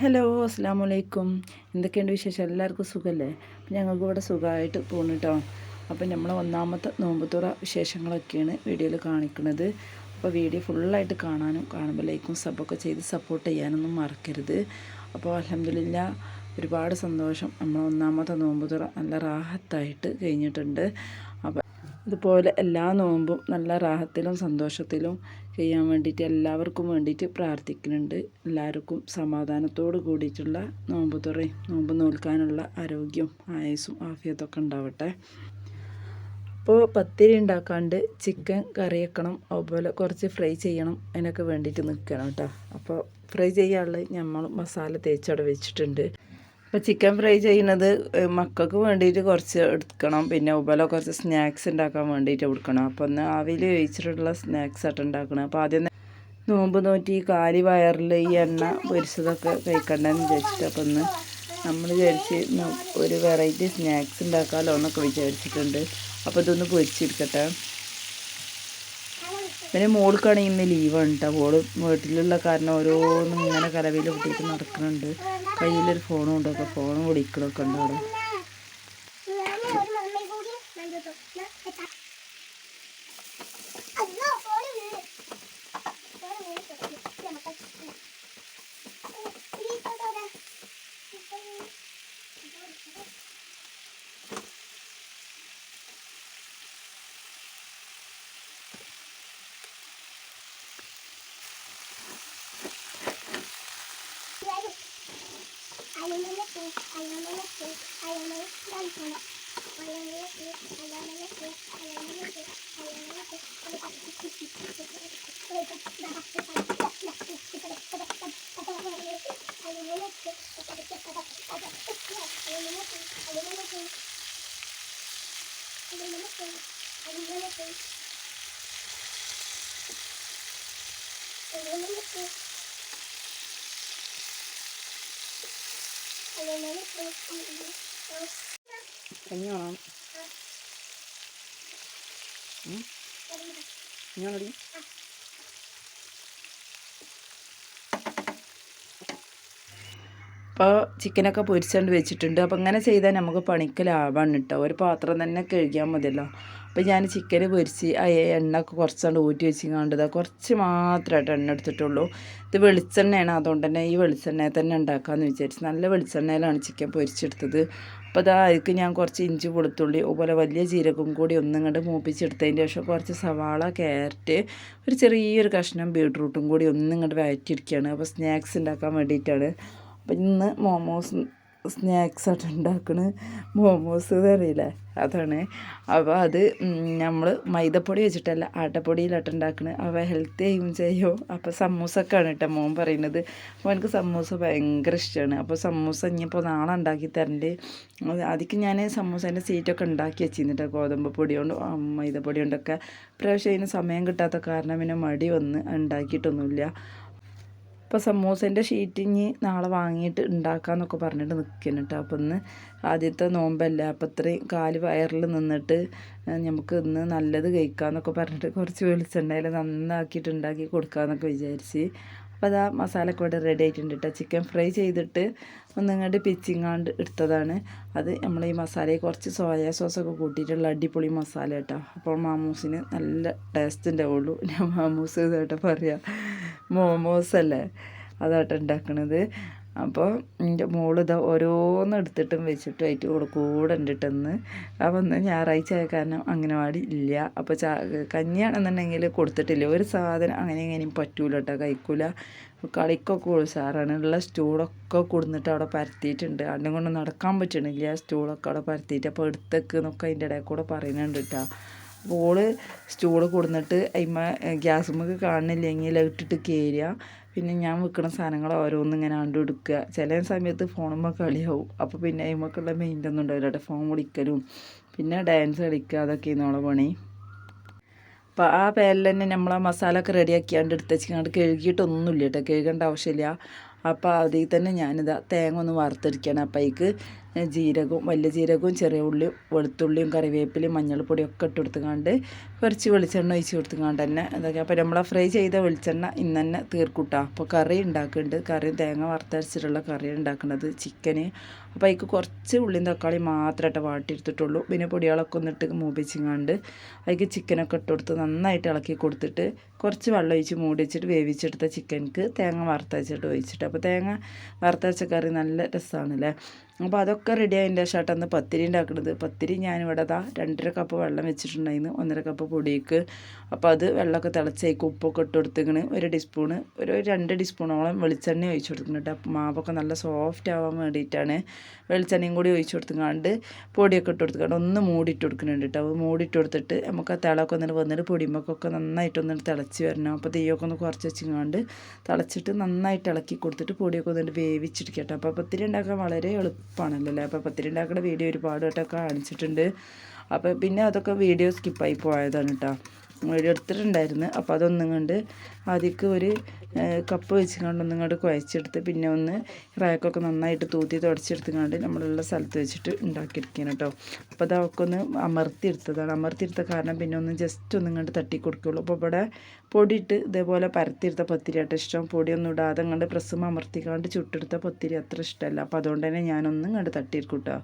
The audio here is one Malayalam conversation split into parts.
ഹലോ അസ്സാം വലൈക്കും എന്തൊക്കെയുണ്ട് വിശേഷം? എല്ലാവർക്കും സുഖമല്ലേ അപ്പം ഞങ്ങൾക്ക് ഇവിടെ സുഖമായിട്ട് പോകുന്നു കേട്ടോ അപ്പം നമ്മൾ ഒന്നാമത്തെ നോമ്പുതുറ വിശേഷങ്ങളൊക്കെയാണ് വീഡിയോയിൽ കാണിക്കുന്നത്. അപ്പോൾ വീഡിയോ ഫുള്ളായിട്ട് കാണാനും കാണുമ്പോൾ ലൈക്കും സബൊക്കെ ചെയ്ത് സപ്പോർട്ട് ചെയ്യാനൊന്നും മറക്കരുത്. അപ്പോൾ അലഹമില്ല ഒരുപാട് സന്തോഷം. നമ്മൾ ഒന്നാമത്തെ നോമ്പ് തുറ നല്ല റാഹത്തായിട്ട് കഴിഞ്ഞിട്ടുണ്ട്. അപ്പം ഇതുപോലെ എല്ലാ നോമ്പും നല്ല റാഹത്തിലും സന്തോഷത്തിലും ചെയ്യാൻ വേണ്ടിയിട്ട് എല്ലാവർക്കും വേണ്ടിയിട്ട് പ്രാർത്ഥിക്കുന്നുണ്ട്. എല്ലാവർക്കും സമാധാനത്തോട് കൂടിയിട്ടുള്ള നോമ്പ് തുറയും നോമ്പ് നോൽക്കാനുള്ള ആരോഗ്യവും ആയുസ്സും ആഫിയത്തൊക്കെ ഉണ്ടാവട്ടെ. അപ്പോൾ പത്തിരി ഉണ്ടാക്കാണ്ട് ചിക്കൻ കറി വെക്കണം. അതുപോലെ കുറച്ച് ഫ്രൈ ചെയ്യണം. അതിനൊക്കെ വേണ്ടിയിട്ട് നിൽക്കണം കേട്ടോ. അപ്പോൾ ഫ്രൈ ചെയ്യാനുള്ള നമ്മൾ മസാല തേച്ചവിടെ വെച്ചിട്ടുണ്ട്. അപ്പോൾ ചിക്കൻ ഫ്രൈ ചെയ്യുന്നത് മക്കൾക്ക് വേണ്ടിയിട്ട് കുറച്ച് എടുക്കണം. പിന്നെ അതുപോലെ കുറച്ച് സ്നാക്സ് ഉണ്ടാക്കാൻ വേണ്ടിയിട്ട് കൊടുക്കണം. അപ്പോൾ ഒന്ന് ആവിയിൽ വേവിച്ചിട്ടുള്ള സ്നാക്സ് ആയിട്ട് ഉണ്ടാക്കണം. അപ്പോൾ ആദ്യം നോമ്പ് നോറ്റി കാലി വയറിൽ ഈ എണ്ണ പൊരിച്ചതൊക്കെ കഴിക്കണ്ടെന്ന് വിചാരിച്ചിട്ട് അപ്പോൾ ഒന്ന് നമ്മൾ വിചാരിച്ച് ഒരു വെറൈറ്റി സ്നാക്സ് ഉണ്ടാക്കാമല്ലോ എന്നൊക്കെ വിചാരിച്ചിട്ടുണ്ട്. അപ്പോൾ ഇതൊന്ന് പൊരിച്ചെടുക്കട്ടെ. പിന്നെ മോൾക്കാണെങ്കിൽ ഇന്ന് ലീവാണ് കേട്ടോ മോൾ വീട്ടിലുള്ള കാരണം ഓരോന്നും ഇങ്ങനെ കലവയിൽ കുട്ടിയിട്ട് നടക്കുന്നുണ്ട് കയ്യിലൊരു ഫോണും ഉണ്ട്. അപ്പോൾ ഫോൺ വിളിക്കണമൊക്കെ ഉണ്ട് അവിടെ. I am a lamp. I am a lamp. I am a lamp. കഞ്ഞാണോ ഞാനടി അപ്പോൾ ചിക്കനൊക്കെ പൊരിച്ചുകൊണ്ട് വെച്ചിട്ടുണ്ട്. അപ്പോൾ അങ്ങനെ ചെയ്താൽ നമുക്ക് പണിക്ക് ലാഭമാണ് കേട്ടോ ഒരു പാത്രം തന്നെ കഴുകിയാൽ മതിയല്ലോ. അപ്പോൾ ഞാൻ ചിക്കൻ പൊരിച്ച് ആ എണ്ണ ഒക്കെ കുറച്ചാണ്ട് ഊറ്റി വെച്ച് കണ്ടത് കുറച്ച് മാത്രമായിട്ട് എണ്ണ എടുത്തിട്ടുള്ളൂ. ഇത് വെളിച്ചെണ്ണയാണ്. അതുകൊണ്ട് തന്നെ ഈ വെളിച്ചെണ്ണയെ തന്നെ ഉണ്ടാക്കാമെന്ന് വിചാരിച്ചു നല്ല വെളിച്ചെണ്ണയിലാണ് ചിക്കൻ പൊരിച്ചെടുത്തത്. അപ്പോൾ അതാ അതിക്ക് ഞാൻ കുറച്ച് ഇഞ്ചി വെളുത്തുള്ളി അതുപോലെ വലിയ ജീരകം കൂടി ഒന്നും കണ്ട് മൂപ്പിച്ചെടുത്തതിന്റെ ശേഷം കുറച്ച് സവാള ക്യാരറ്റ് ഒരു ചെറിയൊരു കഷ്ണം ബീട്രൂട്ടും കൂടി ഒന്നും കണ്ട് വഴറ്റിയിരിക്കുകയാണ് അപ്പോൾ സ്നാക്സ് ഉണ്ടാക്കാൻ വേണ്ടിയിട്ടാണ്. അപ്പം ഇന്ന് മോമോസ് സ്നാക്സ് ആയിട്ട് ഉണ്ടാക്കുന്നത് മോമോസ് അറിയില്ലേ? അതാണ്. അപ്പോൾ അത് നമ്മൾ മൈദപ്പൊടി വെച്ചിട്ടല്ല ആട്ടപ്പൊടിയിലാട്ട് ഉണ്ടാക്കണത് അപ്പോൾ ഹെൽത്തി ആയും ചെയ്യും? അപ്പോൾ സമൂസക്കാണ് കേട്ടോ മോൻ പറയുന്നത്. അപ്പോൾ എനിക്ക് സമൂസ ഭയങ്കര ഇഷ്ടമാണ് അപ്പോൾ സമൂസ ഇനിയിപ്പോൾ നാളെ ഉണ്ടാക്കി തരണ്ട്. അതിക്ക് ഞാൻ സമൂസേന്റെ സീറ്റൊക്കെ ഉണ്ടാക്കി വെച്ചിരുന്നിട്ട് ഗോതമ്പ് പൊടി കൊണ്ട് മൈദപ്പൊടി കൊണ്ടൊക്കെ. പ്രാവശ്യം അതിന് സമയം കിട്ടാത്ത കാരണം പിന്നെ മടി വന്ന് ഉണ്ടാക്കിയിട്ടൊന്നുമില്ല. അപ്പോൾ സമൂസേന്റെ ഷീറ്റ് ഇനി നാളെ വാങ്ങിയിട്ട് ഉണ്ടാക്കാമെന്നൊക്കെ പറഞ്ഞിട്ട് നിൽക്കുന്നു കേട്ടോ അപ്പോൾ ഇന്ന് ആദ്യത്തെ നോമ്പല്ല. അപ്പോൾ ഇത്രയും കാൽ വയറിൽ നിന്നിട്ട് നമുക്ക് ഇന്ന് നല്ലത് കഴിക്കാമെന്നൊക്കെ പറഞ്ഞിട്ട് കുറച്ച് വെളിച്ചെണ്ണയിൽ നന്നാക്കിയിട്ട് ഉണ്ടാക്കി കൊടുക്കാമെന്നൊക്കെ വിചാരിച്ച്. അപ്പോൾ അതാ മസാലയൊക്കെ ഇവിടെ റെഡി ആയിട്ടുണ്ട് കേട്ടോ ചിക്കൻ ഫ്രൈ ചെയ്തിട്ട് ഒന്നിങ്ങോട്ട് പിച്ചിങ്ങാണ്ട് എടുത്തതാണ്. അത് നമ്മൾ ഈ മസാലയിൽ കുറച്ച് സോയാ സോസൊക്കെ കൂട്ടിയിട്ടുള്ള അടിപൊളി മസാല കേട്ടോ അപ്പോൾ മാമൂസിന് നല്ല ടേസ്റ്റ് ഉണ്ടാവുള്ളൂ ഞാൻ മാമൂസ് കേട്ടോ പറയാം. മോമോസ് അല്ലേ? അതാട്ടോ ഉണ്ടാക്കണത് അപ്പോൾ എന്റെ മോളിതാ ഓരോന്ന് എടുത്തിട്ടും വെച്ചിട്ടും ആയിട്ട് കൂടെ കൂടെ ഉണ്ടിട്ടെന്ന് അപ്പോൾ ഒന്ന് ഞായറാഴ്ച ആയ കാരണം അംഗനവാടി ഇല്ല. അപ്പോൾ ചാ കഞ്ഞിയാണെന്നുണ്ടെങ്കിൽ കൊടുത്തിട്ടില്ല. ഒരു സാധനം അങ്ങനെ ഇങ്ങനെയും പറ്റൂല കേട്ടോ കഴിക്കൂല. കളിക്കൊക്കെ ഉത്സാറാണ് ഉള്ള സ്റ്റൂളൊക്കെ കൊടുന്നിട്ട് അവിടെ പരത്തിയിട്ടുണ്ട്. അന്നും കൊണ്ട് നടക്കാൻ പറ്റണില്ല. സ്റ്റൂളൊക്കെ അവിടെ പരത്തിയിട്ട്. അപ്പോൾ എടുത്തേക്ക് എന്നൊക്കെ അതിന്റെ ഇടയിൽ കൂടെ പറയുന്നുണ്ട് കേട്ടോ ഓൾ സ്റ്റൂൾ കൊടുന്നിട്ട് അതിമ ഗ്യാസുമ്മക്ക് കാണുന്നില്ലെങ്കിൽ ഇട്ടിട്ട് കയറുക പിന്നെ ഞാൻ വെക്കുന്ന സാധനങ്ങൾ ഓരോന്നും ഇങ്ങനെ കണ്ടുപിടിക്കുക ചില സമയത്ത് ഫോണുമ്പോൾ കളിയാവും. അപ്പോൾ പിന്നെ അതിമക്കുള്ള മെയിന്റെ ഒന്നും ഉണ്ടാവില്ല ഫോൺ വിളിക്കലും പിന്നെ ഡാൻസ് കളിക്കുക അതൊക്കെയാണ് നമ്മളെ പണി. അപ്പോൾ ആ പേരിൽ തന്നെ നമ്മൾ ആ മസാല ഒക്കെ റെഡിയാക്കിയാണ്ട് എടുത്ത് വെച്ചിങ്ങാണ്ട് കഴുകിയിട്ടൊന്നുമില്ല കേട്ടോ. കഴുകേണ്ട ആവശ്യമില്ല. അപ്പോൾ അതിൽ തന്നെ ഞാനിതാ തേങ്ങ ഒന്ന് വറുത്തെടുക്കുകയാണ് അപ്പോൾ അതിക്ക് ജീരകവും വലിയ ജീരകവും ചെറിയ ഉള്ളിയും വെളുത്തുള്ളിയും കറിവേപ്പിലയും മഞ്ഞൾപ്പൊടിയും ഒക്കെ ഇട്ട് കൊടുത്തുകൊണ്ട് കുറച്ച് വെളിച്ചെണ്ണ ഒഴിച്ച് കൊടുത്തുകൊണ്ട് തന്നെ അതൊക്കെ അപ്പോൾ നമ്മൾ ഫ്രൈ ചെയ്ത വെളിച്ചെണ്ണ ഇന്ന് തന്നെ തീർക്കൂട്ടാ. അപ്പോൾ കറി ഉണ്ടാക്കുന്നുണ്ട്. കറി തേങ്ങ വറുത്തരച്ചിട്ടുള്ള കറി ഉണ്ടാക്കുന്നത്. ചിക്കന് അപ്പോൾ അതിക്ക് കുറച്ച് ഉള്ളിയും തക്കാളി മാത്രമായിട്ട് വാട്ടിയെടുത്തിട്ടുള്ളൂ. പിന്നെ പൊടികളൊക്കെ ഒന്നിട്ട് മൂപ്പിച്ചിങ്ങാണ്ട് അതിക്ക് ചിക്കനൊക്കെ ഇട്ട് കൊടുത്ത് നന്നായിട്ട് ഇളക്കി കൊടുത്തിട്ട് കുറച്ച് വെള്ളം ഒഴിച്ച് മൂടി വെച്ചിട്ട് വേവിച്ചെടുത്ത ചിക്കൻക്ക് തേങ്ങ വറുത്തയച്ചിട്ട് ഒഴിച്ചിട്ട്. അപ്പോൾ തേങ്ങ വറുത്തരച്ച കറി നല്ല രസമാണല്ലേ അപ്പോൾ അതൊക്കെ റെഡി ആയതിന്റെ ശേഷം അന്ന് പത്തിരി ഉണ്ടാക്കുന്നത് പത്തിരി ഞാനിവിടെ ദാ രണ്ടര കപ്പ് വെള്ളം വെച്ചിട്ടുണ്ടായിരുന്നു. ഒന്നര കപ്പ് പൊടിയേക്ക് അപ്പോൾ അത് വെള്ളമൊക്കെ തിളച്ചേക്ക് ഉപ്പൊക്കെ ഇട്ട് കൊടുത്തിങ്ങനെ ഒരു ടീസ്പൂണ് ഒരു രണ്ട് ടീസ്പൂണോളം വെളിച്ചെണ്ണ ഒഴിച്ച് കൊടുക്കുന്നുണ്ട് അപ്പോൾ മാവൊക്കെ നല്ല സോഫ്റ്റ് ആവാൻ വേണ്ടിയിട്ടാണ്. വെളിച്ചെണ്ണയും കൂടി ഒഴിച്ച് കൊടുത്തുകൊണ്ട് പൊടിയൊക്കെ ഇട്ട് കൊടുത്തുകൊണ്ട് ഒന്ന് മൂടിയിട്ട് കൊടുക്കുന്നുണ്ട് കേട്ടോ. അപ്പോൾ മൂടിയിട്ട് കൊടുത്തിട്ട് നമുക്ക് ആ തിളമൊക്കെ ഒന്നിട്ട് വന്നിട്ട് പൊടിമൊക്കെ നന്നായിട്ട് ഒന്നിട്ട് തിളച്ച് വരണം. അപ്പോൾ തീയൊക്കെ ഒന്ന് കുറച്ച് വെച്ചുകൊണ്ട് തിളച്ചിട്ട് നന്നായിട്ട് ഇളക്കി കൊടുത്തിട്ട് പൊടിയൊക്കെ ഒന്നിട്ട് വേവിച്ചിട്ട് കേട്ടോ. അപ്പോൾ പത്തിരി ഉണ്ടാക്കാൻ വളരെ എളുപ്പമാണല്ലോ. അല്ലേ അപ്പോൾ പത്തിരി ഉണ്ടാക്കുന്ന വീഡിയോ ഒരുപാട് വട്ടമൊക്കെ കാണിച്ചിട്ടുണ്ട്. അപ്പോൾ പിന്നെ അതൊക്കെ വീഡിയോ സ്കിപ്പായി പോയതാണ് കേട്ടോ. എടുത്തിട്ടുണ്ടായിരുന്നു അപ്പോൾ അതൊന്നും കണ്ട് ആദ്യക്ക് ഒരു കപ്പ് കപ്പ് വെച്ചുകൊണ്ട് ഒന്നും കണ്ട് കുഴച്ചെടുത്ത് പിന്നെ ഒന്ന് റാക്കൊക്കെ നന്നായിട്ട് തൂത്തി തുടച്ചെടുത്തുകൊണ്ട് നമ്മളുള്ള സ്ഥലത്ത് വെച്ചിട്ട് ഉണ്ടാക്കിയെടുക്കണം കേട്ടോ. അപ്പോൾ അത് അവൾക്ക് ഒന്ന് അമർത്തിയെടുത്തതാണ്. അമർത്തിയെടുത്ത കാരണം പിന്നെ ഒന്ന് ജസ്റ്റ് ഒന്നും കണ്ട് തട്ടി കൊടുക്കുകയുള്ളു അപ്പോൾ ഇവിടെ പൊടിയിട്ട് ഇതേപോലെ പരത്തിയെടുത്ത പത്തിരിയായിട്ട് ഇഷ്ടം. പൊടിയൊന്നും ഇടാതെ കണ്ട് പ്രസ്സും അമർത്തിക്കാണ്ട് ചുട്ടെടുത്ത പത്തിരി അത്ര ഇഷ്ടമല്ല. അപ്പോൾ അതുകൊണ്ട് തന്നെ ഞാനൊന്നും കണ്ട് തട്ടിയിരിക്കും കേട്ടോ.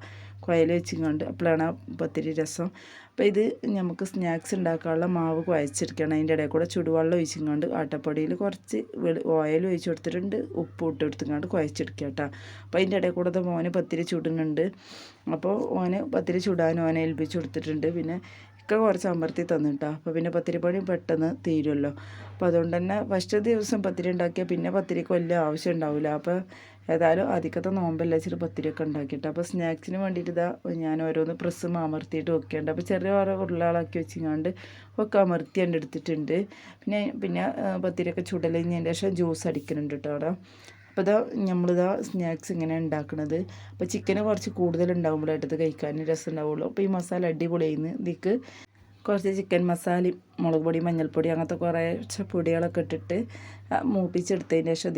കുഴൽ വെച്ചിങ്ങാണ്ട് അപ്പോഴാണ് പത്തിരി രസം. അപ്പോൾ ഇത് നമുക്ക് സ്നാക്സ് ഉണ്ടാക്കാനുള്ള മാവ് കുഴച്ചെടുക്കണം. അതിന്റെ ഇടയിൽ കൂടെ ചുടുവെള്ളം ഒഴിച്ചിങ്ങാണ്ട് ആട്ടപ്പൊടിയിൽ കുറച്ച് ഓയിൽ ഒഴിച്ച് കൊടുത്തിട്ടുണ്ട്. ഉപ്പ് ഇട്ട് കൊടുത്തിങ്ങാണ്ട് കുഴച്ചെടുക്കുക കേട്ടോ അപ്പോൾ അതിന്റെ ഇടയിൽ കൂടെ മോന് പത്തിരി ചുടുന്നുണ്ട്. അപ്പോൾ ഓന് പത്തിരി ചുടാൻ ഓനെ ഏൽപ്പിച്ച് കൊടുത്തിട്ടുണ്ട്. പിന്നെ ഒക്കെ കുറച്ച് അമർത്തി തന്നിട്ടാ അപ്പോൾ പിന്നെ പത്തിരിപ്പണി പെട്ടെന്ന് തീരുമല്ലോ അപ്പോൾ അതുകൊണ്ട് തന്നെ ഫസ്റ്റ് ദിവസം പത്തിരി ഉണ്ടാക്കിയാൽ പിന്നെ പത്തിരിക്ക് വലിയ ആവശ്യം ഉണ്ടാവില്ല അപ്പോൾ ഏതായാലും അധികത്തെ നോമ്പല്ല ഇച്ചിരി പത്തിരിയൊക്കെ ഉണ്ടാക്കിയിട്ട്. അപ്പോൾ സ്നാക്സിന് വേണ്ടിയിട്ട് ഇതാ ഞാൻ ഓരോന്ന് പ്രസ്സും അമർത്തിയിട്ട് വെക്കേണ്ട. അപ്പോൾ ചെറിയ ഓരോ ഉരുളകളാക്കി വെച്ചിങ്ങാണ്ട് ഒക്കെ അമർത്തി എന്റെ എടുത്തിട്ടുണ്ട്. പിന്നെ പിന്നെ പത്തിരിയൊക്കെ ചുടലിഞ്ഞതിന് ശേഷം ജ്യൂസ് അടിക്കുന്നുണ്ട് കേട്ടോ അവിടെ. അപ്പോൾ ഇതാ നമ്മളിതാ സ്നാക്സ് ഇങ്ങനെ ഉണ്ടാക്കുന്നത് അപ്പോൾ ചിക്കന് കുറച്ച് കൂടുതൽ ഉണ്ടാകുമ്പോഴായിട്ട് കഴിക്കാൻ രസം ഉണ്ടാവുള്ളൂ അപ്പോൾ ഈ മസാല അടിപൊളിയായിരുന്നു ഇതിക്ക്. കുറച്ച് ചിക്കൻ മസാലയും മുളക് പൊടി മഞ്ഞൾപ്പൊടി അങ്ങനത്തെ കുറേ പൊടികളൊക്കെ ഇട്ടിട്ട് മൂപ്പിച്ചെടുത്തതിന്റെ ശേഷം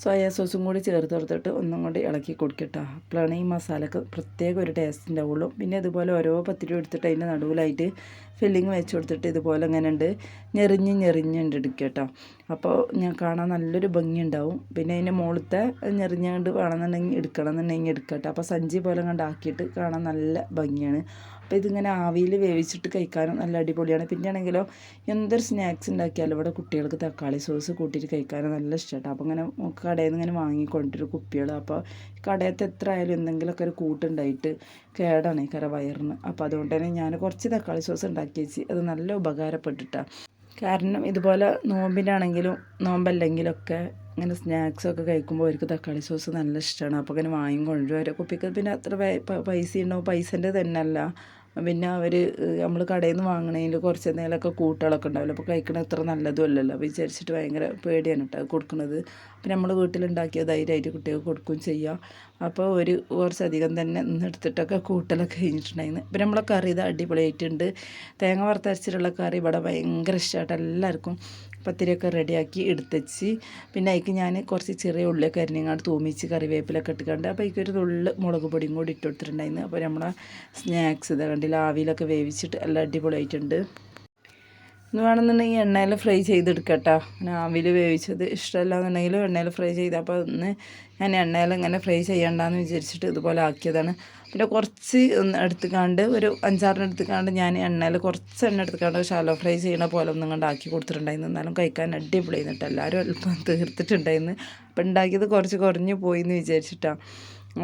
സോയാ സോസും കൂടി ചേർത്ത് കൊടുത്തിട്ട് ഒന്നും കൂടി ഇളക്കി കൊടുക്കട്ടോ. അപ്പോഴാണ് ഈ മസാലക്ക് പ്രത്യേക ഒരു ടേസ്റ്റ് ഉണ്ടാവുള്ളൂ. പിന്നെ ഇതുപോലെ ഓരോ പത്തിരി എടുത്തിട്ട് അതിന്റെ നടുവിലായിട്ട് ഫില്ലിങ് വെച്ച് കൊടുത്തിട്ട് ഇതുപോലെ അങ്ങനെ ഉണ്ട്. ഞെറിഞ്ഞ് ഞെറിഞ്ഞുണ്ട് എടുക്കട്ടോ. അപ്പോൾ ഞാൻ കാണാൻ നല്ലൊരു ഭംഗി ഉണ്ടാവും. പിന്നെ അതിന്റെ മുകളിലത്തെ ഞെറിഞ്ഞുകൊണ്ട് വേണമെന്നുണ്ടെങ്കിൽ എടുക്കണം എന്നുണ്ടെങ്കിൽ എടുക്കട്ടെ. അപ്പോൾ സഞ്ചി പോലെ കണ്ടാക്കിയിട്ട് കാണാൻ നല്ല ഭംഗിയാണ്. അപ്പോൾ ഇതിങ്ങനെ ആവിയിൽ വേവിച്ചിട്ട് കഴിക്കാനും നല്ല അടിപൊളിയാണ്. പിന്നെ ആണെങ്കിലോ എന്തൊരു സ്നാക്സ് ഉണ്ടാക്കിയാലും ഇവിടെ കുട്ടികൾക്ക് തക്കാളി സോസ് കൂട്ടിയിട്ട് കഴിക്കാനും നല്ല ഇഷ്ടമാണ് അപ്പോൾ ഇങ്ങനെ കടയിൽ നിന്ന് ഇങ്ങനെ വാങ്ങിക്കൊണ്ടിരും കുപ്പികൾ അപ്പോൾ കടയത്ത് എത്ര ആയാലും എന്തെങ്കിലുമൊക്കെ ഒരു കൂട്ടുണ്ടായിട്ട് കേടാണ് ഈ കര വയറിന്. അപ്പോൾ അതുകൊണ്ട് തന്നെ ഞാൻ കുറച്ച് തക്കാളി സോസ് ഉണ്ടാക്കി വെച്ച് അത് നല്ല ഉപകാരപ്പെട്ടിട്ടാണ് കാരണം ഇതുപോലെ നോമ്പിനാണെങ്കിലും നോമ്പല്ലെങ്കിലൊക്കെ ഇങ്ങനെ സ്നാക്സൊക്കെ കഴിക്കുമ്പോൾ അവർക്ക് തക്കാളി സോസ് നല്ല ഇഷ്ടമാണ്. അപ്പോൾ ഇങ്ങനെ വാങ്ങിക്കൊണ്ടുവരും. കുപ്പിക്ക് പിന്നെ അത്ര പൈസ ഉണ്ടാവും പൈസന്റെ തന്നെ അല്ല പിന്നെ അവർ നമ്മൾ കടയിൽ നിന്ന് വാങ്ങണതിൽ കുറച്ച് എന്തെങ്കിലുമൊക്കെ കൂട്ടുകളൊക്കെ ഉണ്ടാവില്ല. അപ്പോൾ കഴിക്കണ അത്ര നല്ലതും അല്ലല്ലോ. അപ്പോൾ വിചാരിച്ചിട്ട് ഭയങ്കര പേടിയാണ് കേട്ടോ കൊടുക്കുന്നത് അപ്പം നമ്മൾ വീട്ടിലുണ്ടാക്കിയ ധൈര്യമായിട്ട് കുട്ടികൾക്ക് കൊടുക്കുകയും ചെയ്യാം. അപ്പോൾ ഒരു കുറച്ചധികം തന്നെ എടുത്തിട്ടൊക്കെ കൂട്ടലൊക്കെ കഴിഞ്ഞിട്ടുണ്ടായിരുന്നു. ഇപ്പം നമ്മളെ കറി ഇത് അടിപൊളിയായിട്ടുണ്ട്. തേങ്ങ വറുത്തരച്ചിട്ടുള്ള കറി ഇവിടെ ഭയങ്കര ഇഷ്ടമായിട്ട് എല്ലാവർക്കും. പത്തിരിയൊക്കെ റെഡിയാക്കി എടുത്തച്ച് പിന്നെ അതിക്ക് ഞാൻ കുറച്ച് ചെറിയ ഉള്ളിയൊക്കെ അരിഞ്ഞങ്ങാണ്ട് തൂമിച്ച് കറിവേപ്പിലൊക്കെ ഇട്ടുകൊണ്ട് അപ്പോൾ അതിക്കൊരു തുള്ളി മുളക് പൊടിയും കൂടി ഇട്ട് കൊടുത്തിട്ടുണ്ടായിരുന്നു. അപ്പോൾ നമ്മളെ സ്നാക്സ് ഇത് കണ്ടില്ല ആവിയിലൊക്കെ വേവിച്ചിട്ട് എല്ലാം അടിപൊളിയായിട്ടുണ്ട്. ഇന്ന് വേണമെന്നുണ്ടെങ്കിൽ എണ്ണയിൽ ഫ്രൈ ചെയ്തെടുക്കട്ടോ. പിന്നെ ആവിയിൽ വേവിച്ചത് ഇഷ്ടമല്ല എന്നുണ്ടെങ്കിലും എണ്ണയിൽ ഫ്രൈ ചെയ്ത് അപ്പോൾ ഒന്ന് ഞാൻ എണ്ണയിൽ ഇങ്ങനെ ഫ്രൈ ചെയ്യണ്ടെന്ന് വിചാരിച്ചിട്ട് ഇതുപോലെ ആക്കിയതാണ്. പിന്നെ കുറച്ച് ഒന്ന് എടുത്തുകാണ്ട് ഒരു അഞ്ചാറിന് എടുത്തുകാണ്ട് ഞാൻ എണ്ണയിൽ കുറച്ച് എണ്ണ എടുത്തുകാണ്ട് ഷാലോ ഫ്രൈ ചെയ്യണ പോലെ ഒന്നും കണ്ട് ആക്കി കൊടുത്തിട്ടുണ്ടായിരുന്നു. എന്നാലും കഴിക്കാൻ അടിപൊളി എന്നിട്ട് എല്ലാവരും എളുപ്പം തീർത്തിട്ടുണ്ടായിരുന്നു. അപ്പം ഉണ്ടാക്കിയത് കുറച്ച് കുറഞ്ഞു പോയി എന്ന് വിചാരിച്ചിട്ടാണ്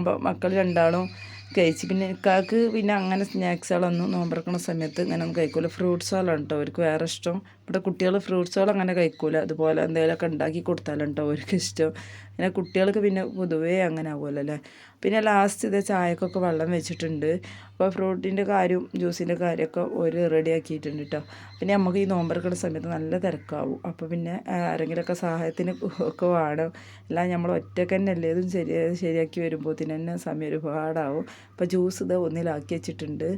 അപ്പോൾ മക്കൾ രണ്ടാളും കഴിച്ച്. പിന്നെ ഇക്കാക്ക് പിന്നെ അങ്ങനെ സ്നാക്സുകളൊന്നും നോമ്പറക്കണ സമയത്ത് ഇങ്ങനെ ഒന്നും കഴിക്കില്ല ഫ്രൂട്ട്സുകളാണ് കേട്ടോ അവർക്ക് വേറെ ഇഷ്ടം. ഇവിടെ കുട്ടികൾ ഫ്രൂട്ട്സുകൾ അങ്ങനെ കഴിക്കൂല. അതുപോലെ എന്തെങ്കിലുമൊക്കെ ഉണ്ടാക്കി കൊടുത്താലാണ് കേട്ടോ അവർക്ക് ഇഷ്ടം. പിന്നെ കുട്ടികൾക്ക് പിന്നെ പൊതുവേ അങ്ങനെ ആവുമല്ലോ അല്ലേ പിന്നെ ലാസ്റ്റ് ഇത് ചായക്കൊക്കെ വെള്ളം വെച്ചിട്ടുണ്ട്. അപ്പോൾ ഫ്രൂട്ടിന്റെ കാര്യവും ജ്യൂസിന്റെ കാര്യമൊക്കെ ഒരു റെഡി ആക്കിയിട്ടുണ്ട് കേട്ടോ പിന്നെ നമുക്ക് ഈ നോമ്പറക്കണ സമയത്ത് നല്ല തിരക്കാവും. അപ്പോൾ പിന്നെ ആരെങ്കിലുമൊക്കെ സഹായത്തിന് ഒക്കെ വേണം. എല്ലാം നമ്മൾ ഒറ്റയ്ക്ക് തന്നെ അല്ലേ? ഇതും ശരി ശരിയാക്കി വരുമ്പോൾ തന്നെ സമയം ഒരുപാടാവും. അപ്പോൾ ജ്യൂസ് ഇത് ഒന്നിലാക്കി വെച്ചിട്ടുണ്ട്.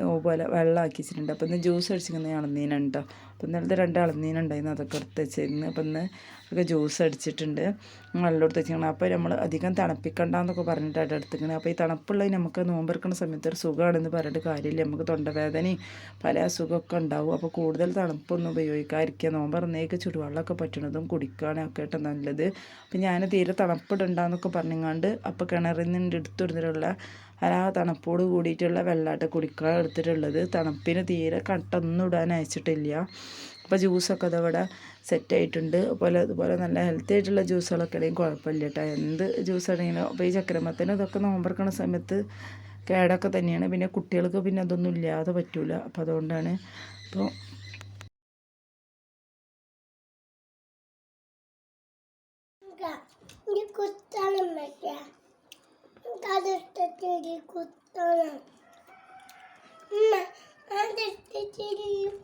അതുപോലെ വെള്ളമാക്കി വെച്ചിട്ടുണ്ട്. അപ്പോൾ ഇന്ന് ജ്യൂസ് അടിച്ചിരിക്കുന്നത് ഇളനീനാണ് കേട്ടോ അപ്പോൾ ഇന്നലത്തെ രണ്ട് ഇളനീനുണ്ടായിരുന്നു അതൊക്കെ എടുത്ത് വെച്ചിരുന്നു. അപ്പം ഇന്ന് ഒക്കെ ജ്യൂസ് അടിച്ചിട്ടുണ്ട്. വെള്ളം എടുത്ത് വെച്ചിരിക്കണം. അപ്പോൾ നമ്മൾ അധികം തണുപ്പിക്കണ്ടെന്നൊക്കെ പറഞ്ഞിട്ടാണ് എടുത്തിരിക്കുന്നത് അപ്പോൾ ഈ തണുപ്പുള്ളത് നമുക്ക് നോമ്പെടുക്കുന്ന സമയത്ത് ഒരു സുഖമാണെന്ന് പറഞ്ഞിട്ട് കാര്യമില്ല. നമുക്ക് തൊണ്ടവേദനയും പല അസുഖമൊക്കെ ഉണ്ടാവും. അപ്പോൾ കൂടുതൽ തണുപ്പൊന്നും ഉപയോഗിക്കാതിരിക്കുക. നോമ്പറന്നേക്ക് ചുടുവെള്ളമൊക്കെ പറ്റണതും ഒക്കെ ആയിട്ട് നല്ലത്. അപ്പം ഞാൻ തീരെ തണുപ്പിടണ്ടെന്നൊക്കെ പറഞ്ഞങ്ങാണ്ട് അപ്പോൾ കിണറിൽ നിന്ന് എടുത്തിരുന്നിട്ടുള്ള ആ തണുപ്പോട് കൂടിയിട്ടുള്ള വെള്ളമായിട്ട് കുടിക്കാൻ എടുത്തിട്ടുള്ളത്. തണുപ്പിന് തീരെ കട്ടൊന്നും ഇടാൻ അയച്ചിട്ടില്ല. അപ്പോൾ ജ്യൂസൊക്കെ അതവിടെ സെറ്റായിട്ടുണ്ട് അതുപോലെ അതുപോലെ നല്ല ഹെൽത്തി ആയിട്ടുള്ള ജ്യൂസുകളൊക്കെ ആണെങ്കിൽ കുഴപ്പമില്ല കേട്ടോ എന്ത് ജ്യൂസ് ആണെങ്കിലും അപ്പോൾ ഈ ചക്രമത്തിന് ഇതൊക്കെ നോമ്പറക്കണ സമയത്ത് കേടൊക്കെ തന്നെയാണ്. പിന്നെ കുട്ടികൾക്ക് പിന്നെ അതൊന്നും ഇല്ലാതെ പറ്റൂല. അപ്പോൾ അതുകൊണ്ടാണ് അപ്പോൾ കുത്തണം അതെടുത്തിട്ട് കുത്തണം.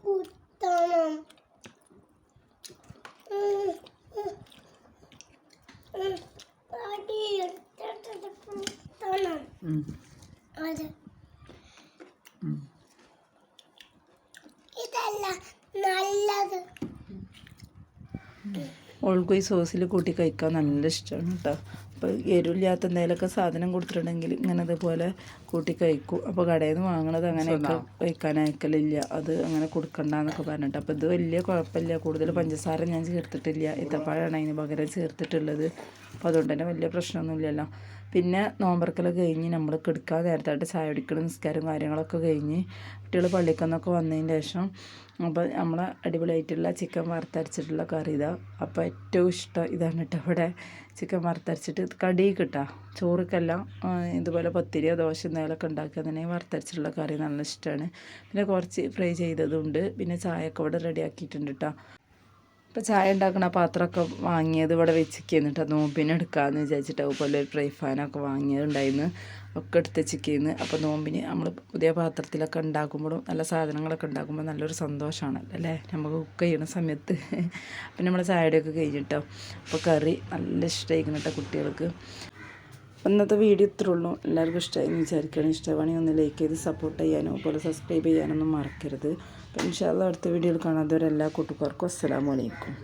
കുത്തണം. കുത്തണം. അത് ഇതല്ല നല്ലത്. ഓൾക്ക് ഈ സോസിൽ കൂട്ടി കഴിക്കാൻ നല്ല ഇഷ്ടമാണ് കേട്ടോ. അപ്പോൾ എരിവില്ലാത്ത എന്തെങ്കിലുമൊക്കെ സാധനം കൊടുത്തിട്ടുണ്ടെങ്കിൽ ഇങ്ങനെ ഇതുപോലെ കൂട്ടി കഴിക്കും. അപ്പോൾ കടയിൽ നിന്ന് വാങ്ങണത് അങ്ങനെയൊക്കെ കഴിക്കാൻ അയക്കലില്ല. അത് അങ്ങനെ കൊടുക്കണ്ടെന്നൊക്കെ പറഞ്ഞിട്ട്. അപ്പോൾ ഇത് വലിയ കുഴപ്പമില്ല. കൂടുതൽ പഞ്ചസാര ഞാൻ ചേർത്തിട്ടില്ല. ഇത്തപ്പഴമാണ് അതിന് പകരം ചേർത്തിട്ടുള്ളത്. അപ്പോൾ അതുകൊണ്ട് തന്നെ വലിയ പ്രശ്നമൊന്നുമില്ലല്ലോ. പിന്നെ നോമ്പറക്കലൊക്കെ കഴിഞ്ഞ് നമ്മൾ കിടക്കാൻ നേരത്തായിട്ട് ചായ കുടിക്കണം നിസ്കാരം കാര്യങ്ങളൊക്കെ കഴിഞ്ഞ് കുട്ടികൾ പള്ളിക്കന്നൊക്കെ വന്നതിന് ശേഷം അപ്പോൾ നമ്മൾ അടിപൊളിയായിട്ടുള്ള ചിക്കൻ വറുത്തരച്ചിട്ടുള്ള കറി ഇതാ. അപ്പോൾ ഏറ്റവും ഇഷ്ടം ഇതാണ് കേട്ടോ ഇവിടെ ചിക്കൻ വറുത്തരച്ചിട്ട്. കടി കിട്ടാം. ചോറുക്കെല്ലാം ഇതുപോലെ പത്തിരിയോ ദോശ എന്തെങ്കിലുമൊക്കെ ഉണ്ടാക്കുക തന്നെ വറുത്തരച്ചിട്ടുള്ള കറി നല്ല ഇഷ്ടമാണ്. പിന്നെ കുറച്ച് ഫ്രൈ ചെയ്തതുണ്ട്. പിന്നെ ചായയൊക്കെ ഇവിടെ റെഡിയാക്കിയിട്ടുണ്ട് കേട്ടോ. ഇപ്പോൾ ചായ ഉണ്ടാക്കുന്ന പാത്രമൊക്കെ വാങ്ങിയത് ഇവിടെ വെച്ചിരിക്കുന്നു കേട്ടോ. നോമ്പിന് എടുക്കാമെന്ന് വിചാരിച്ചിട്ട് അതുപോലെ ഒരു ഫ്രൈ ഫാനൊക്കെ വാങ്ങിയതുണ്ടായിരുന്നു. ഒക്കെ എടുത്ത് വെച്ചിരിക്കുന്നത്. അപ്പോൾ നോമ്പിന് നമ്മൾ പുതിയ പാത്രത്തിലൊക്കെ ഉണ്ടാക്കുമ്പോഴും നല്ല സാധനങ്ങളൊക്കെ ഉണ്ടാക്കുമ്പോൾ നല്ലൊരു സന്തോഷമാണ് അല്ലേ? നമുക്ക് കുക്ക് ചെയ്യുന്ന സമയത്ത്. പിന്നെ നമ്മൾ ചായയുടെയൊക്കെ കഴിഞ്ഞിട്ടോ? അപ്പോൾ കറി നല്ല ഇഷ്ടമായിരിക്കുന്നു കേട്ടോ കുട്ടികൾക്ക്. ഇന്നത്തെ വീഡിയോ ഇത്രേ ഉള്ളൂ. എല്ലാവർക്കും ഇഷ്ടമായി വിചാരിക്കണം ഇഷ്ടമാണെങ്കിൽ ഒന്ന് ലൈക്ക് ചെയ്ത് സപ്പോർട്ട് ചെയ്യാനോ അതുപോലെ സബ്സ്ക്രൈബ് ചെയ്യാനൊന്നും മറക്കരുത്. അപ്പം ഇൻഷാല്ല അടുത്ത വീഡിയോയിൽ കാണാത്തവരെല്ലാ കൂട്ടുകാർക്കും അസ്സലാമു അലൈക്കും.